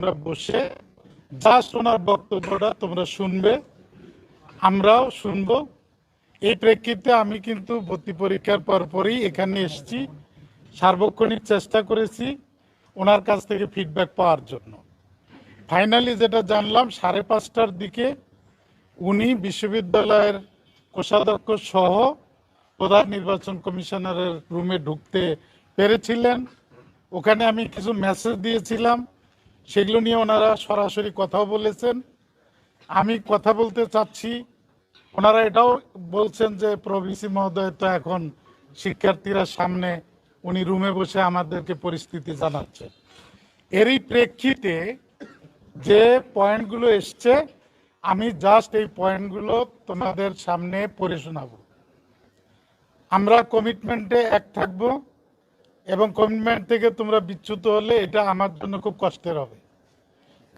তোমরা বসে যা শোনার বক্তব্যটা তোমরা শুনবে, আমরাও শুনব। এই প্রেক্ষিতে আমি কিন্তু ভর্তি পরীক্ষার পরপরই এখানে এসেছি। সার্বক্ষণিক চেষ্টা করেছি ওনার কাছ থেকে ফিডব্যাক পাওয়ার জন্য। ফাইনালি যেটা জানলাম, সাড়ে পাঁচটার দিকে উনি বিশ্ববিদ্যালয়ের কোষাধ্যক্ষ সহ প্রধান নির্বাচন কমিশনারের রুমে ঢুকতে পেরেছিলেন। ওখানে আমি কিছু মেসেজ দিয়েছিলাম। সেগুলো নিয়ে ওনারা সরাসরি কথাও বলেছেন। আমি কথা বলতে চাচ্ছি, ওনারা এটাও বলছেন যে প্রভিসি মহোদয় তো এখন শিক্ষার্থীরা সামনে উনি রুমে বসে আমাদেরকে পরিস্থিতি জানাচ্ছে। এরই প্রেক্ষিতে যে পয়েন্টগুলো এসছে, আমি জাস্ট এই পয়েন্টগুলো তোমাদের সামনে পড়ে শোনাবো। আমরা কমিটমেন্টে এক থাকব এবং কমিটমেন্ট থেকে তোমরা বিচ্যুত হলে এটা আমার জন্য খুব কষ্টের হবে।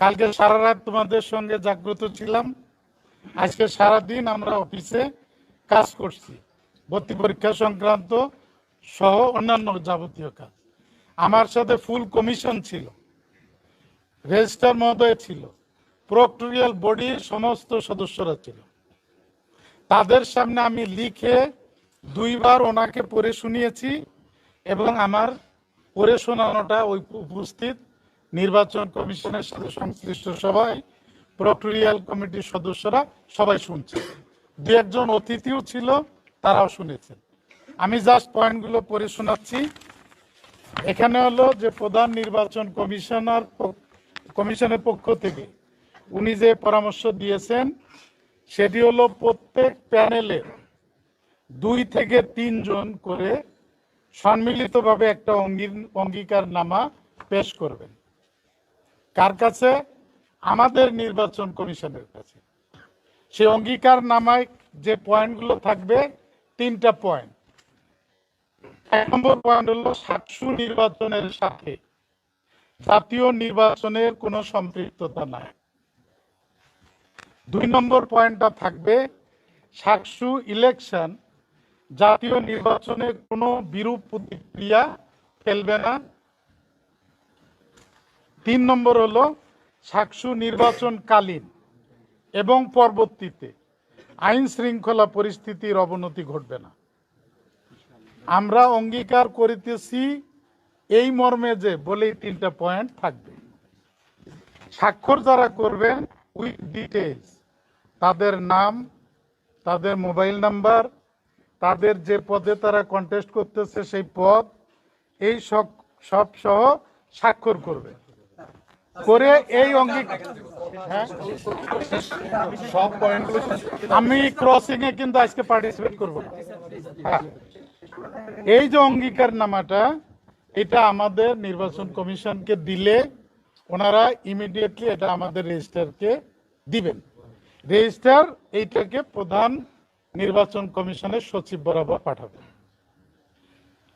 কালকে সারা রাত তোমাদের সঙ্গে জাগ্রত ছিলাম। আজকে সারা দিন আমরা অফিসে কাজ করছি। ভর্তি পরীক্ষা সংক্রান্ত সহ অন্যান্য যাবতীয় কাজ। আমার সাথে ফুল কমিশন ছিল। রেজিস্টার মহোদয় ছিল। প্রক্টোরিয়াল বডির সমস্ত সদস্যরা ছিল। তাদের সামনে আমি লিখে দুইবার ওনাকে পড়ে শুনিয়েছি এবং আমার পড়ে শোনানোটা ওই উপস্থিত নির্বাচন কমিশনের সাথে সংশ্লিষ্ট সবাই প্রক্টোরিয়াল কমিটির সদস্যরা সবাই শুনছে। দু একজন অতিথিও ছিল, তারাও শুনেছেন। আমি জাস্ট পয়েন্টগুলো পড়ে শোনাচ্ছি। এখানে হলো যে প্রধান নির্বাচন কমিশনার কমিশনের পক্ষ থেকে উনি যে পরামর্শ দিয়েছেন, সেটি হলো প্রত্যেক প্যানেলের দুই থেকে তিনজন করে সম্মিলিতভাবে একটা অঙ্গী- অঙ্গীকার নামা পেশ করবেন। কার কাছে? আমাদের নির্বাচন কমিশনের কাছে। সেই অঙ্গীকার নামায় যে পয়েন্টগুলো থাকবে, তিনটা পয়েন্ট। এক নম্বর পয়েন্ট হলো সাতশো নির্বাচনের সাথে। জাতীয় নির্বাচনের কোনো সম্পৃক্ততা নাই। দুই নম্বর পয়েন্টটা থাকবে সাকসু ইলেকশন, জাতীয় নির্বাচনে কোনো বিরূপ প্রতিক্রিয়া ফেলবে না। তিন নম্বর হলো সাকসু নির্বাচনকালীন এবং পরবর্তীতে আইন শৃঙ্খলা পরিস্থিতির অবনতি ঘটবে না। আমরা অঙ্গীকার করিতেছি এই মর্মে যে বলেই তিনটা পয়েন্ট থাকবে। স্বাক্ষর যারা করবেন উইথ ডিটেলস তাদের নাম, তাদের মোবাইল নাম্বার, তাদের যে পদে তারা কন্টেস্ট করতেছে সেই পদ, এই সব সহ স্বাক্ষর করবে। করে এই অঙ্গীকার হ্যাঁ? সব পয়েন্টগুলো আমি ক্রসিং এ কিন্তু আজকে পার্টিসিপেট করব হ্যাঁ। এই যে অঙ্গীকার নামাটা এটা আমাদের নির্বাচন কমিশনকে দিলে ওনারা ইমিডিয়েটলি এটা আমাদের রেজিস্টারকে দিবেন। রেজিস্টার এইটাকে প্রধান নির্বাচন কমিশনের সচিব বরাবর পাঠাবেন।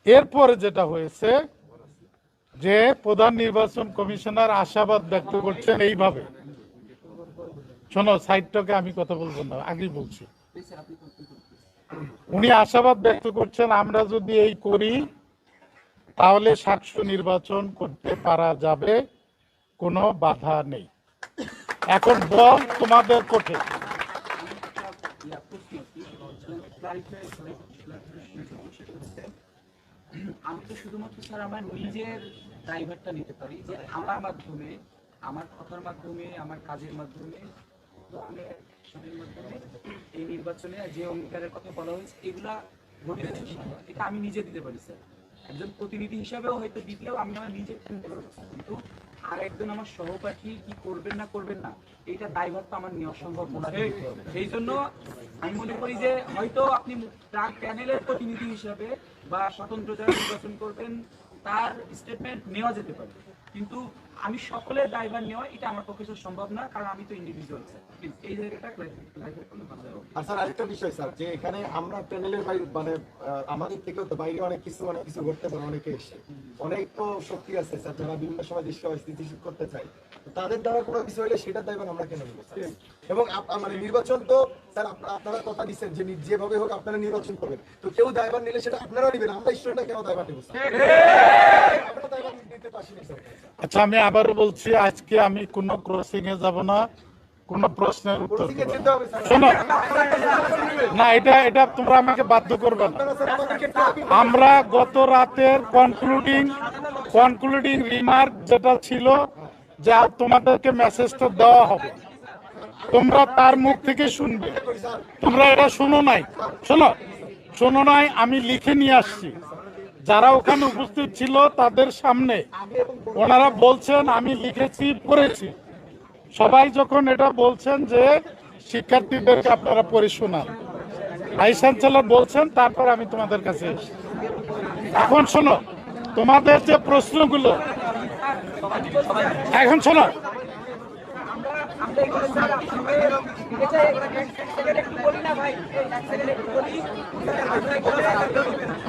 এরপরে যেটা হয়েছে যে প্রধান নির্বাচন কমিশনার আশাবাদ ব্যক্ত করছেন এইভাবে। শোনো সাইডটাকে আমি কথা বলব না, আগেই বলছি। উনি আশাবাদ ব্যক্ত করছেন, আমরা যদি এই করি, তাহলে সাতশো নির্বাচন করতে পারা যাবে, কোনো বাধা নেই। এখন বল তোমাদের কোঠে। আমি তো শুধুমাত্র স্যার আমার নিজের ড্রাইভারটা নিতে পারি, যে আমার মাধ্যমে, আমার কথার মাধ্যমে, আমার কাজের মাধ্যমে, তো আমি মাধ্যমে এই নির্বাচনে যে অঙ্গীকারের কথা বলা হয়েছে, এগুলা ঘটেছে এটা আমি নিজে দিতে পারি, স্যার। একজন প্রতিনিধি হিসাবেও হয়তো দিতেও আমি আমার নিজে কিন্তু আর একজন আমার সহপাঠী কি করবেন না করবেন না, এইটা দায়ভার তো আমার নেওয়া সম্ভব সেই জন্য আমি মনে করি যে হয়তো আপনি তার প্যানেলের প্রতিনিধি হিসাবে বা স্বতন্ত্র যারা নির্বাচন করবেন, তার স্টেটমেন্ট নেওয়া যেতে পারে। কিন্তু আমি সকলের ড্রাইভার নেওয়া এটা আমার পক্ষে সম্ভব না কারণ আমি তো ইন্ডিভিজুয়াল এই জায়গাটা আর স্যার আরেকটা বিষয় স্যার যে এখানে আমরা প্যানেলের বাইরে মানে আমাদের থেকেও তো বাইরে অনেক কিছু অনেক কিছু করতে পারে অনেকে এসে। অনেক তো শক্তি আছে স্যার যারা বিভিন্ন সময় দৃশ্য স্থিতিশীল করতে চায়। তাদের দ্বারা কোনো কিছু হলে সেটার দায়ভার আমরা কেন নেব এবং মানে নির্বাচন তো স্যার আপনারা কথা দিচ্ছেন যে যেভাবে হোক আপনারা নির্বাচন করবেন। তো কেউ দায়ভার নিলে সেটা আপনারাও নেবেন আমরা স্টুডেন্টরা কেন দায়ভার নেব স্যার? আমরা দায়ভার নিতে পারছি না স্যার। আচ্ছা আমি আবারও বলছি আজকে আমি কোনো ক্রসিং এ যাব না কোনো প্রশ্নের উত্তর। শোনো না এটা এটা তোমরা আমাকে বাধ্য করবে না। আমরা গত রাতের কনক্লুডিং কনক্লুডিং রিমার্ক যেটা ছিল যে তোমাদেরকে মেসেজটা দেওয়া হবে। তোমরা তার মুখ থেকে শুনবে। তোমরা এটা শোনো নাই। শোনো শোনো নাই আমি লিখে নিয়ে আসছি। যারা ওখানে উপস্থিত ছিল তাদের সামনে ওনারা বলছেন, আমি লিখেছি, পড়েছি সবাই যখন এটা বলছেন যে শিক্ষার্থীদেরকে আপনারা পড়ে শোনান ভাইস চ্যান্সেলর বলছেন, তারপর আমি তোমাদের কাছে। এখন শোনো, তোমাদের যে প্রশ্নগুলো, এখন শোনো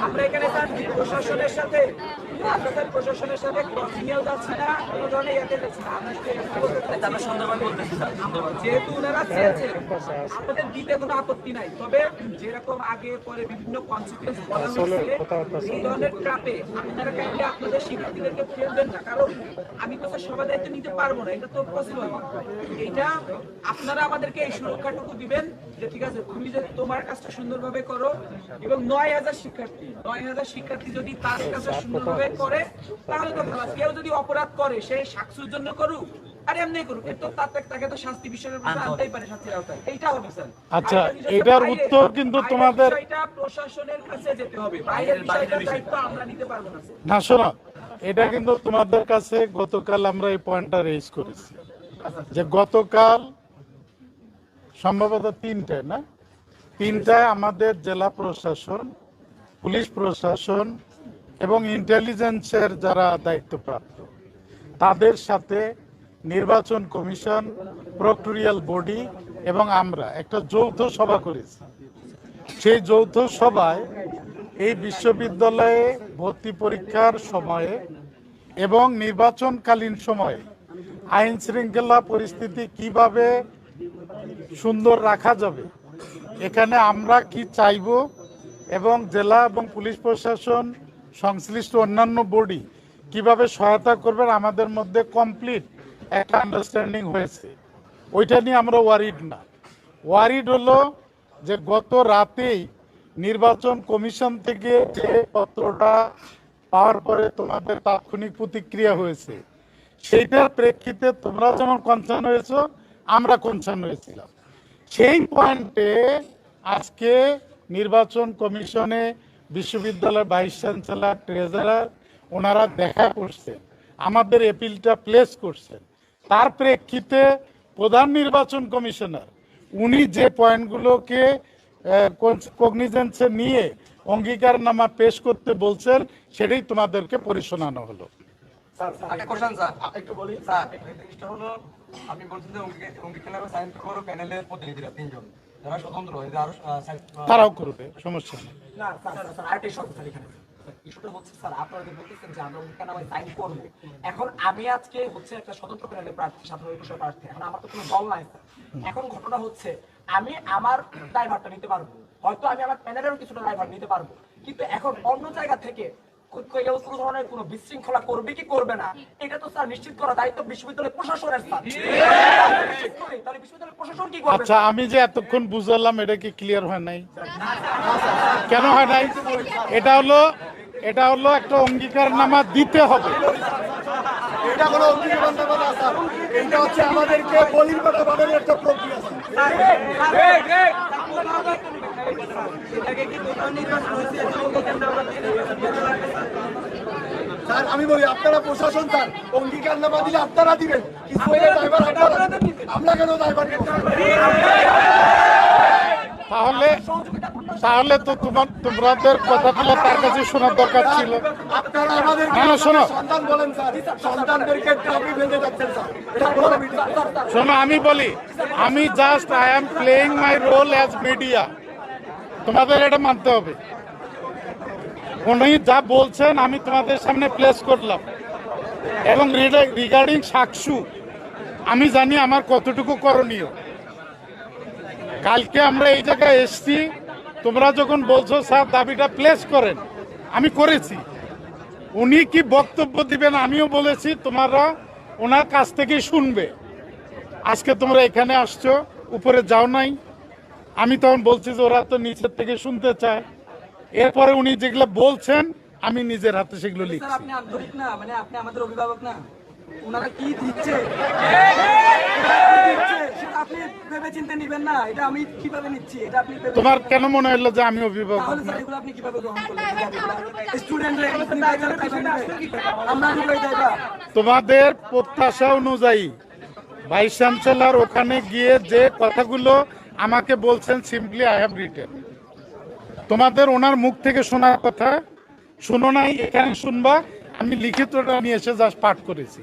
আমরা এখানে আমরা প্রশাসনের সাথে স্যার প্রশাসনের সাথে ক্রসিংয়েও যাচ্ছি না কোনো ধরনের ইয়াতে যাচ্ছি না। আমরা শুধু একটু বলতে চাই। আমরা সুন্দরভাবে বলতেছি যেহেতু ওনারা চেয়েছেন আমাদের দিতে কোনো আপত্তি নাই। তবে যেরকম আগে পরে বিভিন্ন কনসিকুয়েন্স বলা হয়েছে এই ধরনের ট্রাপে আপনারা কাইন্ডলি আপনাদের শিক্ষার্থীদেরকে ফেলবেন না। কারণ আমি তো সবার দায়িত্ব নিতে পারব না এটা তো পসিবল এটা আপনারা আমাদেরকে এই সুরক্ষাটুকু দিবেন যে ঠিক আছে তুমি যদি তোমার কাজটা সুন্দরভাবে করো এবং নয় হাজার শিক্ষার্থী নয় হাজার শিক্ষার্থী যদি তার কাজটা সুন্দরভাবে করে তাহলে তো ভালো। কেউ যদি অপরাধ করে সে সাকসুর জন্য করুক আচ্ছা, এটার উত্তর কিন্তু তোমাদের- বিষয়টা প্রশাসনের কাছে যেতে হবে। বাইরের বিষয়টার দায়িত্ব আমরা নিতে পারব না। স্যার না শোনো এটা কিন্তু তোমাদের কাছে গতকাল আমরা এই পয়েন্টটা রেজ করেছি। যে গতকাল সম্ভবত তিনটায় না? তিনটায় আমাদের জেলা প্রশাসন, পুলিশ প্রশাসন এবং ইন্টেলিজেন্সের যারা দায়িত্বপ্রাপ্ত, তাদের সাথে নির্বাচন কমিশন প্রক্টোরিয়াল বডি এবং আমরা একটা যৌথ সভা করেছি। সেই যৌথ সভায় এই বিশ্ববিদ্যালয়ে ভর্তি পরীক্ষার সময়ে এবং নির্বাচনকালীন সময়ে আইন শৃঙ্খলা পরিস্থিতি কীভাবে সুন্দর রাখা যাবে। এখানে আমরা কি চাইব এবং জেলা এবং পুলিশ প্রশাসন, সংশ্লিষ্ট অন্যান্য বডি কীভাবে সহায়তা করবেন আমাদের মধ্যে কমপ্লিট একটা আন্ডারস্ট্যান্ডিং হয়েছে। ওইটা নিয়ে আমরা ওয়ারিড না। ওয়ারিড হলো যে গত রাতেই নির্বাচন কমিশন থেকে যে পত্রটা পাওয়ার পরে তোমাদের তাৎক্ষণিক প্রতিক্রিয়া হয়েছে, সেইটার প্রেক্ষিতে তোমরা যেমন কনসার্ন হয়েছো, আমরা কনসার্ন হয়েছিলাম। সেই পয়েন্টে আজকে নির্বাচন কমিশনে বিশ্ববিদ্যালয়ের ভাইস চ্যান্সেলার ট্রেজারার ওনারা দেখা করছেন আমাদের এপিলটা প্লেস করছেন। তার প্রেক্ষিতে প্রধান নির্বাচন কমিশনার উনি যে পয়েন্টগুলোকে কগনিজেন্সে নিয়ে অঙ্গীকারনামা পেশ করতে বলছেন সেটাই তোমাদেরকে পরিশোনানো হলো। স্যার স্যার একটা কোশ্চেন স্যার। একটু বলি। স্যার একটা জিনিসটা হলো আপনি বলছেন যে সাইন করো প্যানেলের প্রতিনিধিরা তিনজন। যারা স্বতন্ত্র আরও তারাও করবে সমস্যা নেই। না স্যার এখানে। ইস্যুটা হচ্ছে স্যার আপনারা যে বলতেছেন যে আমরা অঙ্গীকারনামায় সাইন করব এখন আমি আজকে হচ্ছে একটা স্বতন্ত্র প্যানেলের প্রার্থী সাধারণ একুশের প্রার্থী। এখন আমার তো কোনো দল নাই স্যার। এখন ঘটনা হচ্ছে আমি আমার ড্রাইভারটা নিতে পারব। হয়তো আমি আমার প্যানেলেরও কিছুটা ড্রাইভার নিতে পারব। কিন্তু এখন অন্য জায়গা থেকে কোনো ধরনের কোনো বিশৃঙ্খলা করবে কি করবে না এটা তো স্যার নিশ্চিত করা দায়িত্ব বিশ্ববিদ্যালয় প্রশাসনের স্যার নিশ্চিত করি, তাহলে বিশ্ববিদ্যালয় প্রশাসন কি করবে আচ্ছা আমি যে এতক্ষণ বুঝালাম এটা কি ক্লিয়ার হয় নাই কেন হয় নাই এটা হলো এটা হলো একটা অঙ্গীকারনামা দিতে হবে এটা কোনো অঙ্গীকারনামা না স্যার এটা হচ্ছে আমাদেরকে বলির একটা প্রক্রিয়া স্যার আমি বলি আপনারা প্রশাসন স্যার অঙ্গীকারনামা দিলে আপনারা দিবেন। ড্রাইভার আমরা কেন ড্রাইভার তাহলে তাহলে তো তোমার তোমাদের কথাগুলো তার কাছে শোনার দরকার ছিল। আপনারা আমাদের না, না, শোনো। সন্তান বলেন স্যার। সন্তানদেরকে ট্রাফিক বেঁধে যাচ্ছেন স্যার। এটা কোনো মিটিং শোনো আমি বলি আমি just I am playing my role as media তোমাদের এটা মানতে হবে। উনি যা বলছেন, আমি তোমাদের সামনে প্লেস করলাম। এবং রিগার্ডিং সাকসু আমি জানি আমার কতটুকু করণীয়। কালকে আমরা এই জায়গায় এসছি, তোমরা যখন বলছো, স্যার, দাবিটা প্লেস করেন। আমি করেছি। উনি কি বক্তব্য দিবেন আমিও বলেছি, তোমরা ওনার কাছ থেকে শুনবে। আজকে তোমরা এখানে আসছো, উপরে যাও নাই। আমি তখন বলছি যে ওরা তো নিচের থেকে শুনতে চায়। এরপরে উনি যেগুলো বলছেন আমি নিজের হাতে সেগুলো লিখছি। আপনি আন্তরিক না মানে আপনি আমাদের অভিভাবক না। ওনারা কি দিচ্ছে? দিচ্ছে, আপনি ভেবে চিন্তে নিবেন না এটা আমি কীভাবে নিচ্ছি? এটা আপনি তোমার কেন মনে হলো যে আমি অভিভাবক আপনি কীভাবে গ্রহণ করলেন? তোমাদের প্রত্যাশা অনুযায়ী ভাইস চ্যান্সেলর ওখানে গিয়ে যে কথাগুলো আমাকে বলছেন সিম্পলি আই হ্যাভ রিটেন তোমাদের ওনার মুখ থেকে শোনার কথা, শুনো নাই, এখানে শুনবা। আমি লিখিতটা নিয়ে এসে জাস্ট পাঠ করেছি।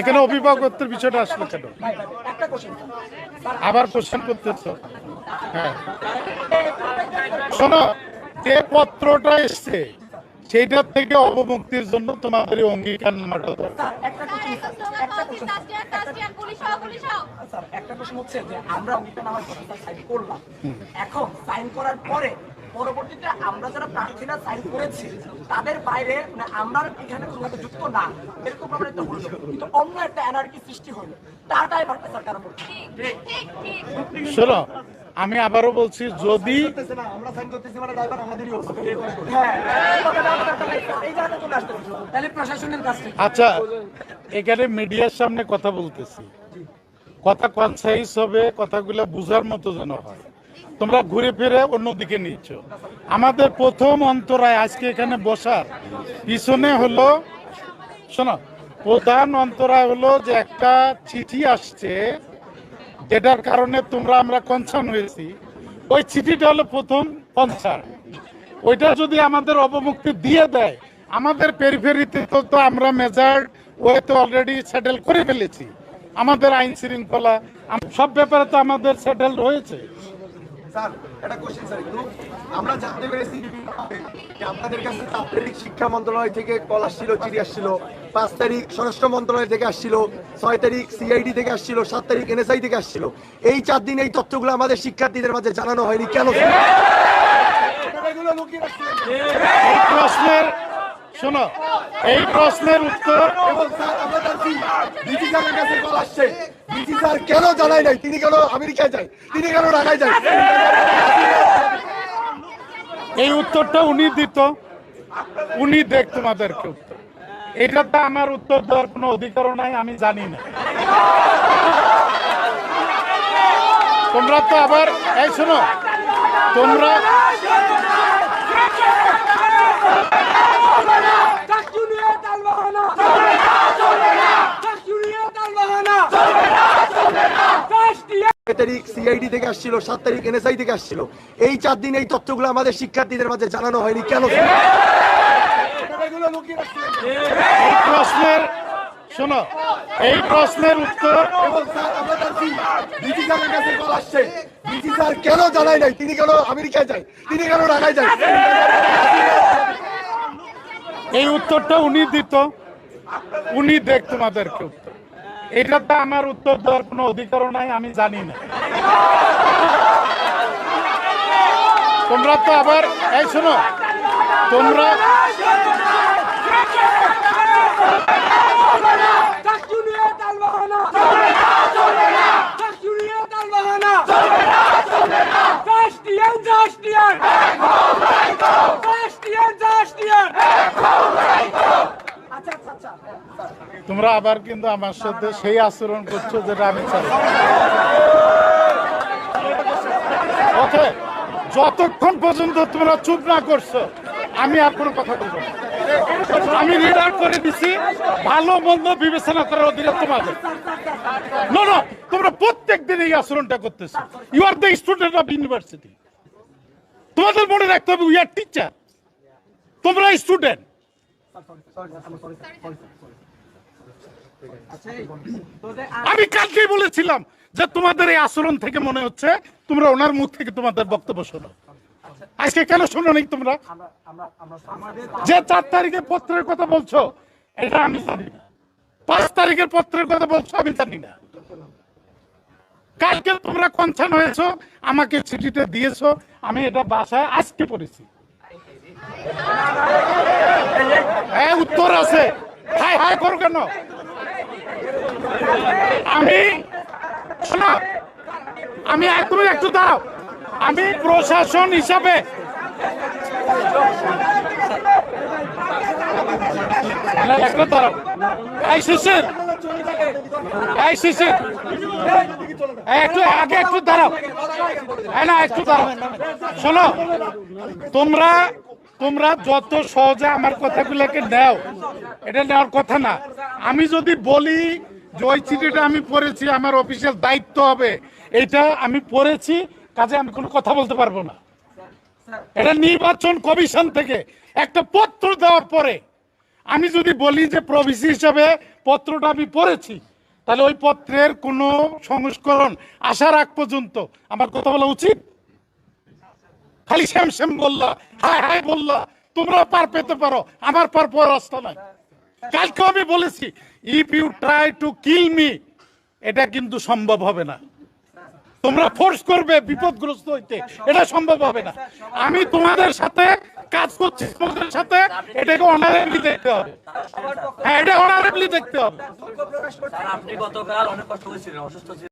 এখানে অভিভাবকত্বের বিষয়টা আসলো কেন? আবার কোশ্চেন করতেছ হ্যাঁ। শোনো, যে পত্রটা এসছে সেইটার থেকে অবমুক্তির জন্য তোমাদের অঙ্গীকার নামাটা দরকার। একটা কোশ্চেন একটা কোশ্চেন স্যার একটা প্রশ্ন হচ্ছে যে আমরা অঙ্গীকার নামার কথা সাইন করলাম। এখন সাইন করার পরে পরবর্তীতে আমরা যারা প্রার্থীরা সাইন করেছি তাদের বাইরে মানে আমরা এখানে কোনোভাবে যুক্ত না এরকম আমরা একটা হলো। কিন্তু অন্য একটা এনার্জি সৃষ্টি হলো। তার কারণ শোনো আমি আবারও বলছি, যদি আচ্ছা এখানে মিডিয়ার সামনে কথা বলতেছি। কথা কনসাইজ হবে, কথাগুলো বুঝার মতো যেন হয়। তোমরা ঘুরে ফিরে অন্যদিকে নিচ্ছ। আমাদের প্রথম অন্তরায় আজকে এখানে বসার পিছনে হলো, শোনো, প্রধান অন্তরায় হলো যে একটা চিঠি আসছে যেটার কারণে তোমরা আমরা কনসার্ন হয়েছি। ওই চিঠিটা হলো প্রথম কনসার্ন ওইটা যদি আমাদের অবমুক্তি দিয়ে দেয়, আমাদের পেরিফেরিতে তো তো আমরা মেজার ওয়েতে অলরেডি সেটেল করে ফেলেছি। আমাদের আইন শৃঙ্খলা সব ব্যাপারে তো আমাদের সেটেল হয়েছে কল আসছিল আসছিল। পাঁচ তারিখ স্বরাষ্ট্র মন্ত্রণালয় থেকে আসছিল, ছয় তারিখ থেকে আসছিল, সাত তারিখ থেকে আসছিল। এই চার দিন এই আমাদের শিক্ষার্থীদের মাঝে জানানো হয়নি। কেন? এই প্রশ্নের শোনো এই প্রশ্নের উত্তর স্যার আসছে। কেন নাই? তিনি কেন আমেরিকায় যায়? তিনি কেন ঢাকায় যায়? এই উত্তরটা উনি দিত। উনি দেখ তোমাদেরকে উত্তর। এটাতে আমার উত্তর দেওয়ার কোনো অধিকারও নাই আমি জানি না। তোমরা তো আবার এই শোনো তোমরা তারিখ সিআইডি থেকে আসছিল সাত তারিখ এনএসআই থেকে আসছিল। এই চার দিন এই তথ্যগুলো আমাদের শিক্ষার্থীদের মাঝে জানানো হয়নি কেন? এই প্রশ্নের শোনো এই প্রশ্নের উত্তর কাছে কল আসছে। কেন জানায় নাই? তিনি কেন আমেরিকায় যায়? তিনি কেন ঢাকায় যায়? এই উত্তরটা উনি দিত। উনি দেখ তোমাদেরকে উত্তর। এটাতে আমার উত্তর দেওয়ার কোনো অধিকারও নাই, আমি জানি না। তোমরা তো আবার, এই শোনো, তোমরা তোমরা আবার কিন্তু আমার সাথে সেই আচরণ করছ যেটা আমি চাই। যতক্ষণ পর্যন্ত তোমরা চুপ না করছ, আমি আর কোনো কথা বলব আমি আউট করে দিছি, ভালো মন্দ বিবেচনা করার অধীনে তোমাদের। না না তোমরা প্রত্যেক দিন এই আচরণটা করতেছো। You are the student of university তোমাদের মনে রাখতে হবে উই আর টিচার তোমরা স্টুডেন্ট আমি কালকেই বলেছিলাম যে তোমাদের এই আচরণ থেকে মনে হচ্ছে তোমরা ওনার মুখ থেকে তোমাদের বক্তব্য শোনো। আজকে কেন শোনো নাই তোমরা? যে চার তারিখে পত্রের কথা বলছো, এটা আমি জানি না। পাঁচ তারিখের পত্রের কথা বলছো, আমি জানি না। কালকে তোমরা কনসার্ন হয়েছো, আমাকে চিঠিটা দিয়েছ, আমি এটা বাসায় আজকে পড়েছি। হ্যাঁ উত্তর আছে। হাই হাই করো কেন? আমি আমি একদমই একটু দাও। আমি প্রশাসন হিসাবে একটু আগে একটু না, একটু শোনো, তোমরা তোমরা যত সহজে আমার কথাগুলোকে নেও এটা নেওয়ার কথা না। আমি যদি বলি যে ওই চিঠিটা আমি পড়েছি, আমার অফিসিয়াল দায়িত্ব হবে, এটা আমি পড়েছি, কাজে আমি কোনো কথা বলতে পারব না। এটা নির্বাচন কমিশন থেকে একটা পত্র দেওয়ার পরে, আমি যদি বলি যে প্রভিসি হিসাবে পত্রটা আমি পড়েছি, তাহলে ওই পত্রের কোনো সংস্করণ আসার আগ পর্যন্ত আমার কথা বলা উচিত? খালি শ্যাম শ্যাম বললা হাই হাই বললা, তোমরা পার পেতে পারো, আমার পার পর রাস্তা নাই। কালকে আমি বলেছি if you try to kill me এটা কিন্তু সম্ভব হবে না। তোমরা ফোর্স করবে বিপদগ্রস্ত হইতে, এটা সম্ভব হবে না। আমি তোমাদের সাথে কাজ করছি, তোমাদের সাথে এটাকে অনারেবলি দেখতে হবে। হ্যাঁ এটা অনারেবলি দেখতে হবে। আপনি গতকাল অনেক কষ্ট